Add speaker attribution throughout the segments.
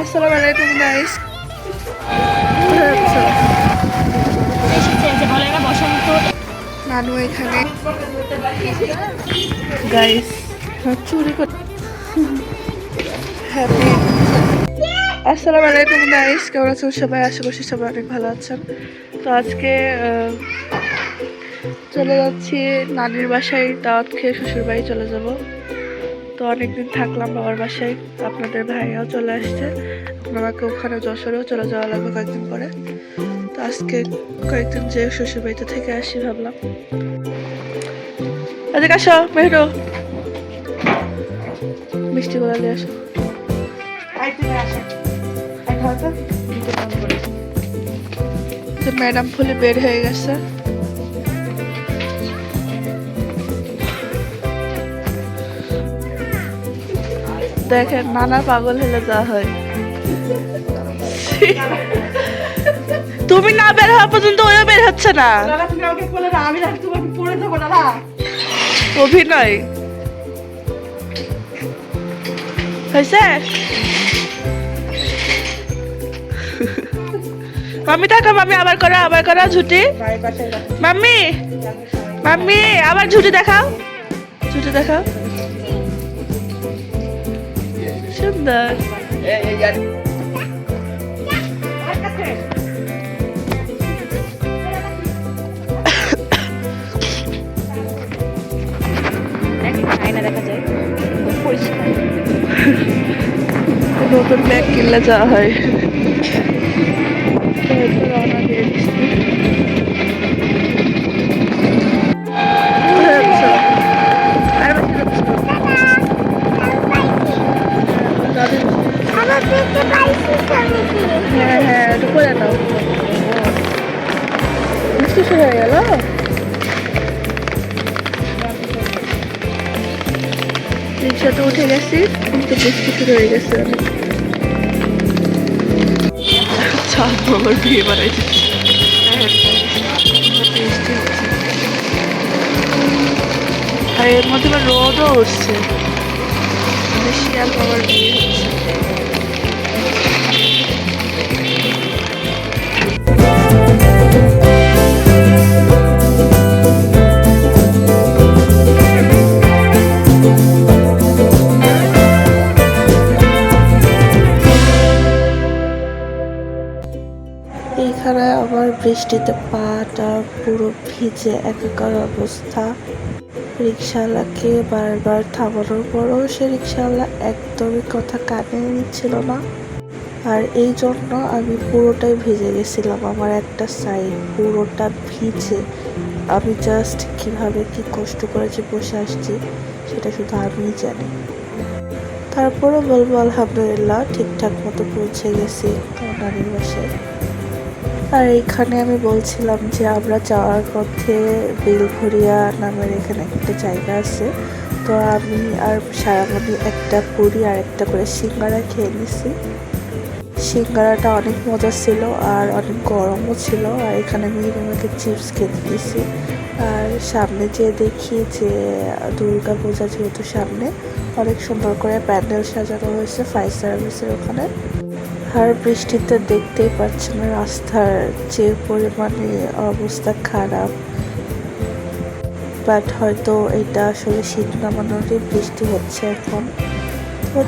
Speaker 1: আসসালামু আলাইকুম গাইস নানু এখানে। গাইস চুরি করে হ্যাপি আসসালামু আলাইকুম গাইস কেমন আছেন সবাই? আশা করছি সবাই অনেক ভালো আছেন। তো আজকে চলে যাচ্ছি নানির বাসায়। দাওয়াত খেয়ে শ্বশুর বাড়ি চলে যাব। তো অনেকদিন থাকলাম বাবার বাসায়। আপনাদের ভাইয়াও চলে আসছে। আমাকে ওখানে যশোরেও চলে যাওয়া লাগবে কয়েকদিন পরে। তো আজকে কয়েকদিন যে শ্বশুর বাড়িতে থেকে আসি ভাবলাম। এদিকে আসো মেহরো। মিষ্টি গোলা নিয়ে আসো। তো ম্যাডাম ফুলে বের হয়ে গেছে। দেখেন নানা পাগল হলে যা হয়। তুমি না বের হওয়া পর্যন্ত ওইও বের হচ্ছে না। অভিনয়। হয়েছে? মাম্মি থাকো মাম্মি আবার করো আবার করো ঝুটি। মাম্মি মাম্মি আবার ঝুটি দেখাও। ঝুটি দেখাও। সুন্দর। নতুন ব্যাগ কিনলে যাওয়া হয়। করে দাও। মিষ্টি শুরু হয়ে গেল? রিক্সাতে উঠে গেছি কিন্তু বৃষ্টি শুরু হয়ে গেছে অনেক। চাল বাবার বিয়ে বানাইছে আর এর মধ্যে রোদও উঠছে। শিয়াল বাবার বিয়ে এইখানে আমার বৃষ্টিতে পাটা পুরো ভিজে একাকার অবস্থা। রিক্সাওয়ালাকে বারবার থামানোর পরও সে রিক্সাওয়ালা একদমই কথা কানে নিচ্ছিল না। আর এই জন্য আমি পুরোটাই ভিজে গেছিলাম, আমার একটা সাইড পুরোটা ভিজে। আমি জাস্ট কীভাবে কি কষ্ট করে যে বসে আসছি, সেটা শুধু আমিই জানি। তারপরে বলব আলহামদুলিল্লাহ ঠিকঠাক মতো পৌঁছে গেছি নানির বাসায়। আর এইখানে আমি বলছিলাম যে আমরা যাওয়ার পথে বেলঘরিয়া নামের এখানে একটা জায়গা আছে। তো আমি আর সারামণি একটা পুরি আর একটা করে সিঙ্গারা খেয়ে নিছি। সিঙ্গারাটা অনেক মজা ছিল আর অনেক গরমও ছিল। আর এখানে আমি আমাকে চিপস খেতে দিয়েছি। আর সামনে যে দেখি যে দুর্গা পূজা যেহেতু সামনে, অনেক সুন্দর করে প্যান্ডেল সাজানো হয়েছে ফায়ার সার্ভিসের ওখানে। আর বৃষ্টিতে দেখতেই পাচ্ছেন রাস্তার যে পরিমাণে অবস্থা খারাপ। বাট হয়তো এটা আসলে শীত নামানোরই বৃষ্টি হচ্ছে এখন।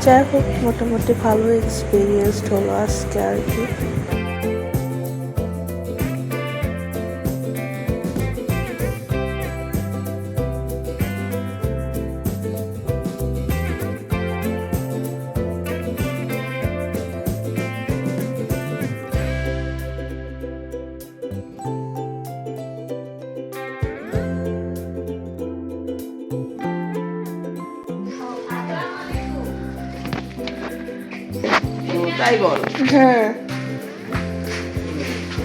Speaker 1: যাই হোক মোটামুটি ভালো এক্সপিরিয়েন্স হলো আজকে আর কি।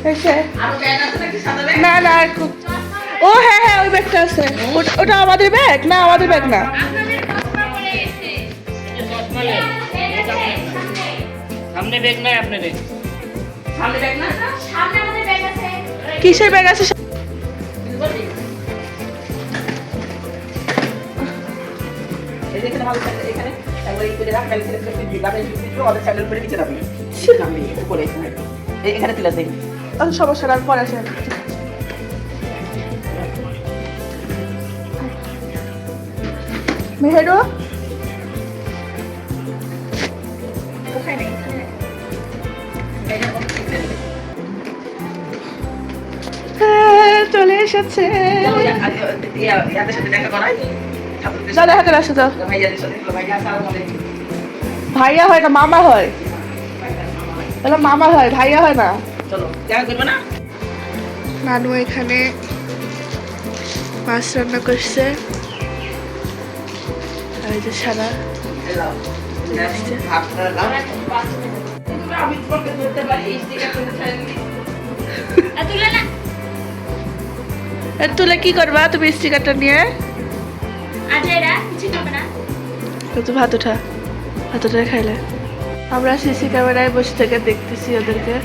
Speaker 1: এসে। না না আর খুব- ও হ্যাঁ হ্যাঁ ওই ব্যাগটা আছে। ওটা- ওটা আমাদের ব্যাগ না আমাদের ব্যাগ না।
Speaker 2: সামনে বেগ নাই আপনাদের? সামনে বেগ না?
Speaker 1: কিসের ব্যাগ আছে?
Speaker 2: এখানে
Speaker 3: তুলে দেই।
Speaker 1: আচ্ছা সমস্যা আমি পরে আসেন মেহেরো? হ্যাঁ, চলে এসেছে। চলে হাতে আসো তো
Speaker 3: ভাইয়া
Speaker 1: হয় না মামা হয়। বলে মামা হয় ভাইয়া হয় না।
Speaker 3: চলো দেখা করবে না?
Speaker 1: নানু এখানে মাছ রান্না করছে। আর এই যে সারা
Speaker 3: আমি তোমাকে ধরতে পারি এই
Speaker 4: তুলে না।
Speaker 1: এ, তুলে কি করবা তুমি স্টিকারটা নিয়ে? তো ভাত উঠা। ভাত উঠা খাইলে। আমরা সিসি ক্যামেরায় বসে থেকে দেখতেছি ওদেরকে।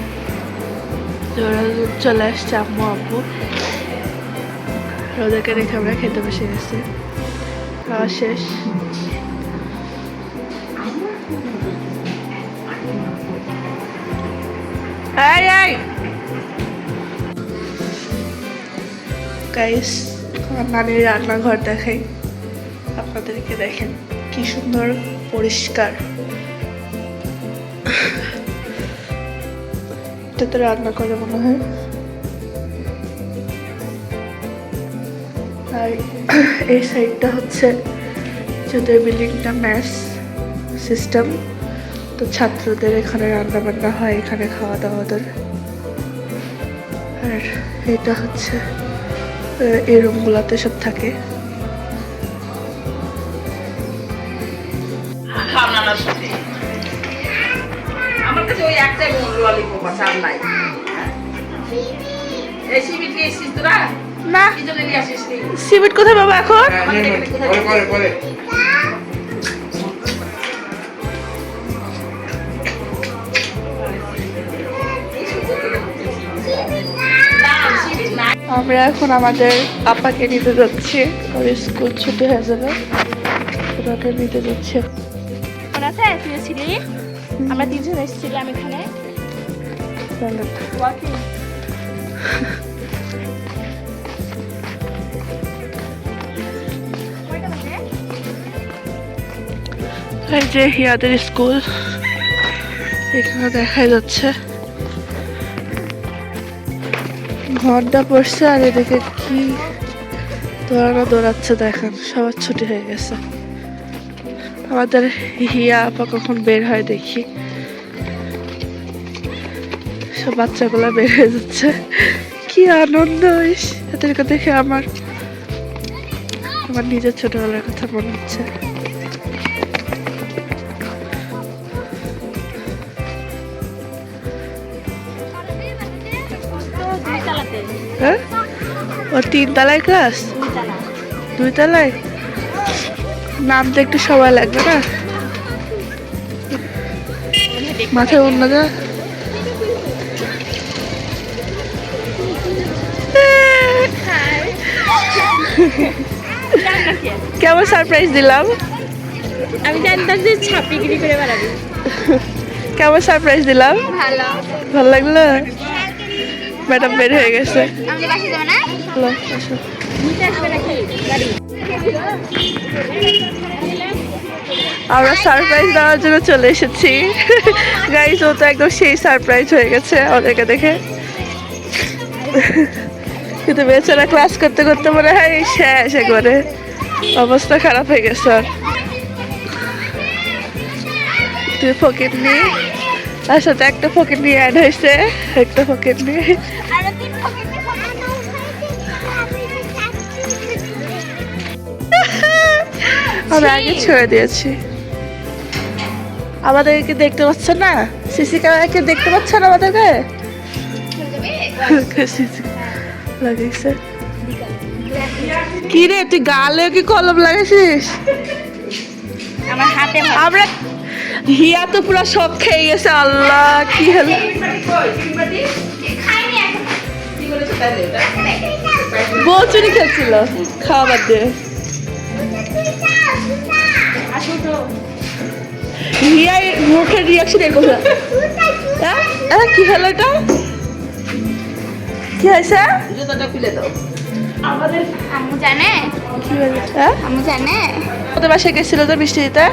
Speaker 1: ওরা চলে আসছে আম্মু, আব্বু। ওদেরকে রেখে আমরা খেতে বসে গেছি। খাওয়া শেষ। গাইস আমার নানির রান্নাঘর দেখাই। আপনাদেরকে দেখেন কি সুন্দর, পরিষ্কার। এটাতে রান্না করে মনে হয়। আর এই সাইডটা হচ্ছে যদি বিল্ডিংটা ম্যাস সিস্টেম, তো ছাত্রদের এখানে রান্না বান্না হয়, এখানে খাওয়া দাওয়া ওদের আর এটা হচ্ছে এই রুমগুলোতে সব থাকে।
Speaker 3: আমার ওই একটাই ললিপপ আছে আর নাই? এই সিবিট নিয়ে এসছিস তোরা?
Speaker 1: না।
Speaker 3: কি জন্য নিয়ে আসিস নি
Speaker 1: কোথায় পাবো এখন?
Speaker 5: পরে পরে পরে।
Speaker 1: আমরা এখন আমাদের আপাকে নিতে যাচ্ছি। ওর স্কুল ছুটি হয়ে যাবে ওনাকে নিতে যাচ্ছে।
Speaker 4: মনে আছে তুই ছিলি আমরা তিনজন এসেছিলাম এখানে। ওয়াকিং কয়টা বাজে
Speaker 1: এই যে হিয়াদের স্কুল এখানে দেখা যাচ্ছে। ঘণ্টা পড়ছে আর এদিকে কি দৌড়ানো দৌড়াচ্ছে দেখেন সবার ছুটি হয়ে গেছে। আমাদের হিয়া আপা কখন বের হয় দেখি। সব বাচ্চাগুলো বের হয়ে যাচ্ছে। কি আনন্দ এদেরকে দেখে আমার আমার নিজের ছোটবেলার কথা মনে হচ্ছে। হ্যাঁ? ও তিন তলায় ক্লাস
Speaker 4: দুই তালা
Speaker 1: দুই তলায় নামতে একটু সময় লাগবে না? মাথায় অন্য যা। কেমন সারপ্রাইজ দিলাম?
Speaker 4: আমি জানতাম যে ছাপিগিরি করে বেড়াবি
Speaker 1: কেমন সারপ্রাইজ দিলাম?
Speaker 4: ভালো।
Speaker 1: ভালো লাগল? ম্যাডাম বের হয়ে গেছে।
Speaker 4: না?
Speaker 1: আমরা সারপ্রাইজ দেওয়ার জন্য চলে এসেছি। গাইজ ও তো একদম সেই সারপ্রাইজ হয়ে গেছে ওদেরকে দেখে। কিন্তু বেচারা ক্লাস করতে করতে মনে হয় শেষ একবারে। অবস্থা খারাপ হয়ে গেছে তুই ফকির নি তার সাথে একটা ফকির নিয়ে অ্যাড হয়েছে, একটা ফকির নিয়ে। আমরা আগে ছেড়ে দিয়েছি। আমাদেরকে দেখতে পাচ্ছেন না? সিসি ক্যামেরাকে দেখতে পাচ্ছেন আমাদেরকে? লাগিয়েছে। কি রে তুই গালে কি কলম লাগাইছিস
Speaker 4: আমার হাতে
Speaker 1: আমরা হিয়া তো পুরো সব খেয়ে গেছে আল্লাহ কি হলো? বউ চুরি খেলছিল খাওয়া বাদ দিয়ে হিয়াই মুখের রিয়াকশন এর কথা। হ্যাঁ হ্যাঁ, কি হলো এটা? কি হয়েছে?
Speaker 3: জুতোটা খুলে দাও।
Speaker 4: আমাদের আম্মু জানে?
Speaker 1: কি হয়েছে?
Speaker 4: আম্মু জানে?
Speaker 1: বাসায় গেছিল তো বৃষ্টি দিতে।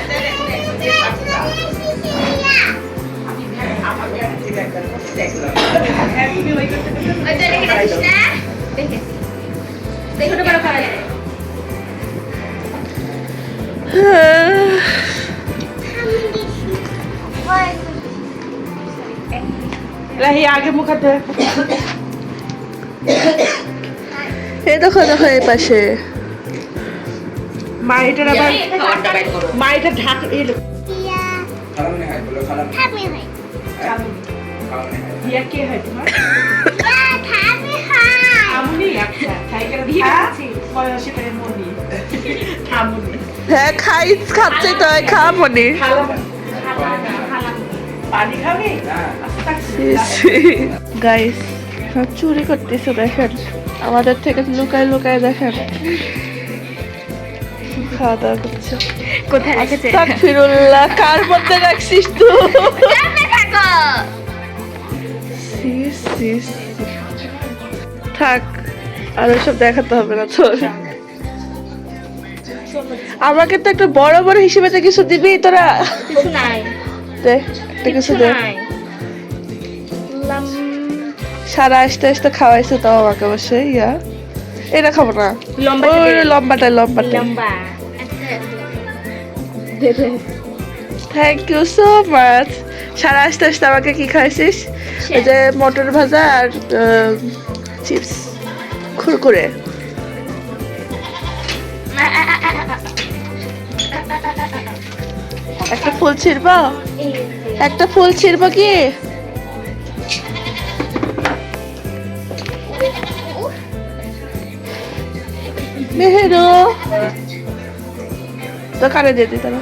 Speaker 4: দেখে। দেখো। তো বড় খারাপ
Speaker 1: রাহি আগে মুখাতে এই দেখো দেখো এই পাশে মা এটার আবার মা এটা ঢাক
Speaker 5: হয় হয়
Speaker 1: ইয়া হয় তোমার হ্যাঁ খাই খাচ্ছে তো খামনি গাইস চুরি করতেছে দেখেন। আমাদের থেকে লুকায় লুকায় দেখেন। খাওয়া দাওয়া করছে।
Speaker 4: কোথায় রেখেছে?
Speaker 1: তাকফিরুল্লাহ কার মধ্যে রাখছিস তুই?
Speaker 4: থাকো।
Speaker 1: আর ওসব দেখাতে হবে না তোর আমাকে তো একটা বড় বড় হিসেবে তো কিছু দিবি তোরা?
Speaker 4: কিছু নাই।
Speaker 1: দে একটা কিছু দে। সারা আসতে আসতে খাওয়াইছে তাও আমাকে অবশ্যই ইয়া। এটা খাব না।
Speaker 4: লম্বা
Speaker 1: লম্বাটা লম্বাটা। থ্যাংক ইউ সো মাচ সারা আসতে আসতে আমাকে কি খাইছিস? ওই যে মটর ভাজা আর চিপস। খুরকুরে। একটা ফুল ছিড়ব? একটা ফুল ছিড়ব কি? মেহেরো। তো কানে দিয়ে দিই তারা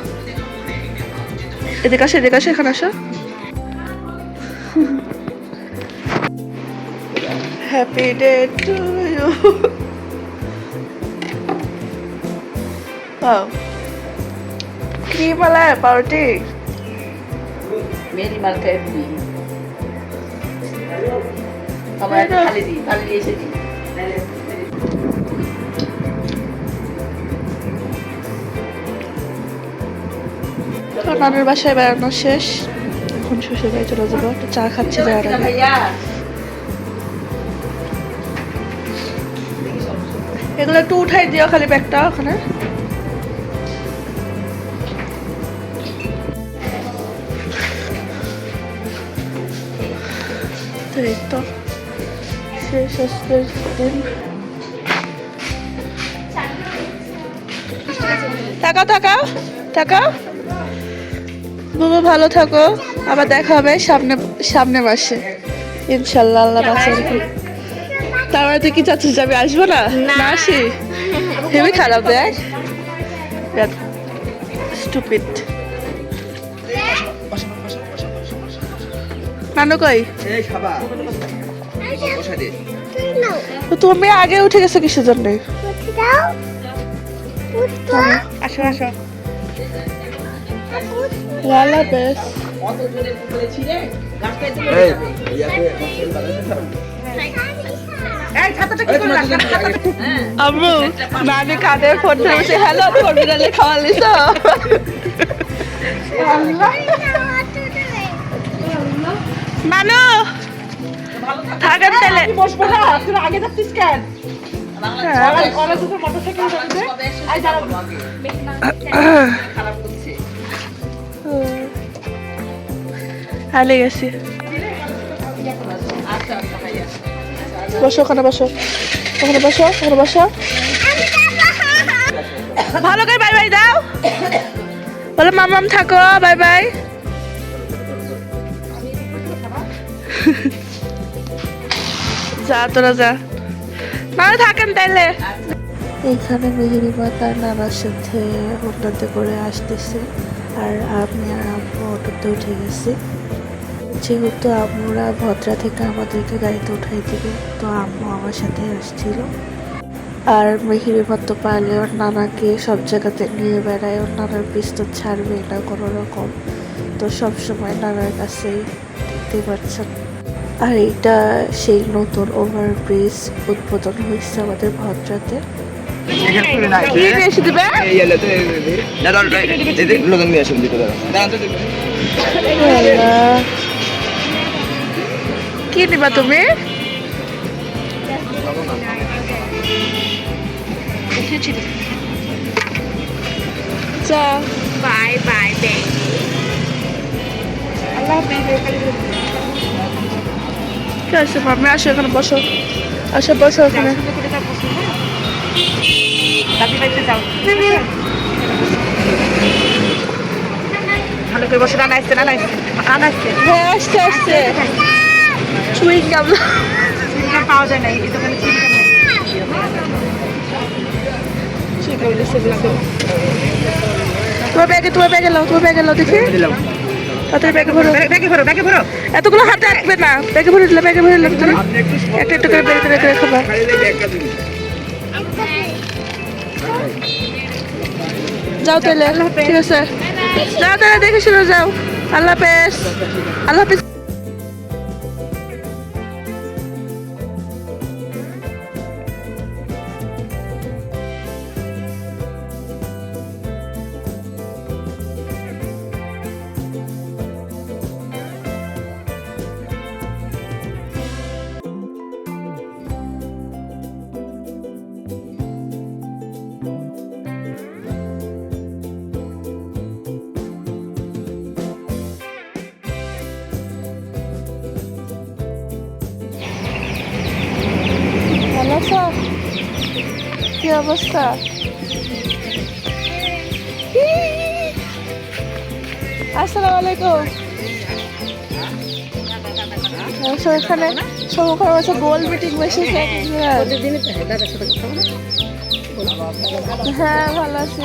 Speaker 1: এদিকে আসো এদিকে আসো, এখানে আসো। Happy day to you wow cream वाला है पार्टी
Speaker 3: মেরি মাল খাই তুমি আমার একটা থালি দি থালি দিয়ে এসে দি
Speaker 1: নানুর বাসায় বেড়ানো শেষ এখন শ্বশুর বাড়ি চলে যাবো একটু চা খাচ্ছি যাওয়ার আগে
Speaker 3: ভাইয়া
Speaker 1: এগুলো একটু উঠাই দিও খালি ব্যাগটা ওখানে তো এই তো শেষ আজকের দিন। তাকাও তাকাও তাকাও। বুবু ভালো থাকো। আবার দেখা হবে সামনে সামনে মাসে। ইনশাল্লাহ আল্লাহ বাঁচা রেখে তারপরে তুই কি চাচ্ছিস আমি আসব না? না। আসি? হেবি খারাপ দেখ। স্টুপিড নানু কই? তুমি আগে উঠে গেছো কিসের জন্য? আসো আসো। লালা বেশ।
Speaker 3: হ্যাঁ।
Speaker 1: আম্মু নানি কাঁধে ফোন ধরেছে হ্যালো ফোরমিনালে খাওয়া লিস নানু থাকেন তাহলে।
Speaker 3: বসবো না তুই আগে যাচ্ছিস কেন?
Speaker 1: হালে গেছি
Speaker 3: আচ্ছা আচ্ছা ভাইয়া
Speaker 1: বসো ওখানে বসো। ওখানে বসো ওখানে বসো। ভালো করে বাই বাই দাও। বলো মামাম থাকো বাই বাই। যা, তোরা যা। না থাকেন তাইলে। এখানে মেহেরিমা তার নানার সাথে অন্যতে করে আসতেছে। আর আমি আর আম্মু অটোতে উঠে গেছি। যেহেতু আম্মুরা ভদ্রা থেকে আমাদেরকে গাড়িতে উঠাই দিবে, তো আম্মু আমার সাথে আসছিল। আর মেহিরিমা তো পারলে ওর নানাকে সব জায়গাতে নিয়ে বেড়ায়। ওর নানার পিস্তল ছাড়বে না কোনো রকম। তো সবসময় নানার কাছেই দেখতে পাচ্ছেন। আর এইটা সেই নতুন ওভারব্রিজ উদ্বোধন হয়েছে আমাদের ভদ্রাতে।
Speaker 4: কি নিবা তুমি বাই বাই বেবি আল্লাহ
Speaker 1: কি আছে মামি আসো এখানে বসো। আসো বসো ওখানে
Speaker 3: যাও ভালো করে বসে রান্না আসছে রান্না আসছে রান্না আসছে
Speaker 1: হ্যাঁ চুইং গাম
Speaker 3: পাওয়া যায় না এই দোকানে চিকেন নেই।
Speaker 1: তোমার ব্যাগে তোমার ব্যাগে লাও তোমার ব্যাগে লাও দেখি।
Speaker 5: দিলাম।
Speaker 1: এতগুলো হাতে রাখবে না। ব্যাগে ভরে দিলে, ব্যাগে ভরে দিলে একটা একটা করে বের করে
Speaker 5: দিন
Speaker 1: যাও তাহলে ঠিক আছে। যাও তাহলে দেখে শুনে যাও। আল্লাহ হাফেজ। আল্লাহ হাফেজ। অবস্থা? আসসালামু আলাইকুম। এখানে। সমুখের বসে গোল মিটিং বসেছে হ্যাঁ ভালো আছি।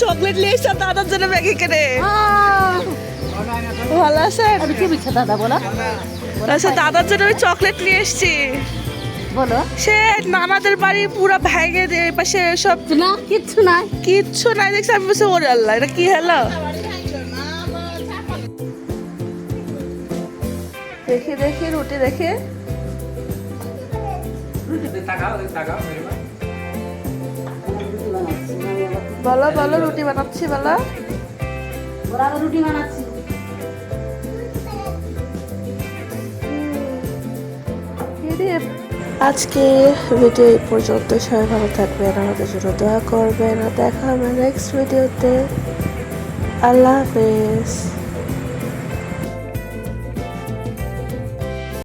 Speaker 1: চকলেট নিয়ে এসে দাদার জন্য ব্যাগে কেনে। ভালো আছেন?
Speaker 6: কি বিচ্ছা দাদা বলো?
Speaker 1: আচ্ছা দাদার জন্য আমি চকলেট নিয়ে এসেছি।
Speaker 6: বলো।
Speaker 1: সে নানাদের বাড়ি পুরো ভেঙে দিয়ে পাশে সব
Speaker 6: না কিচ্ছু নাই।
Speaker 1: কিচ্ছু নাই দেখছি আমি বসে ওরে আল্লাহ এটা কি হলো? দেখি দেখি রুটি দেখি। বলো বলো রুটি বানাচ্ছি বলো।
Speaker 6: ওরা রুটি বানাচ্ছি।
Speaker 1: আজকে ভিডিও এই পর্যন্ত সবাই ভালো থাকবেন, আমাদের জন্য দোয়া করবেন। দেখা হবে নেক্সট ভিডিওতে আল্লাহ হাফেজ।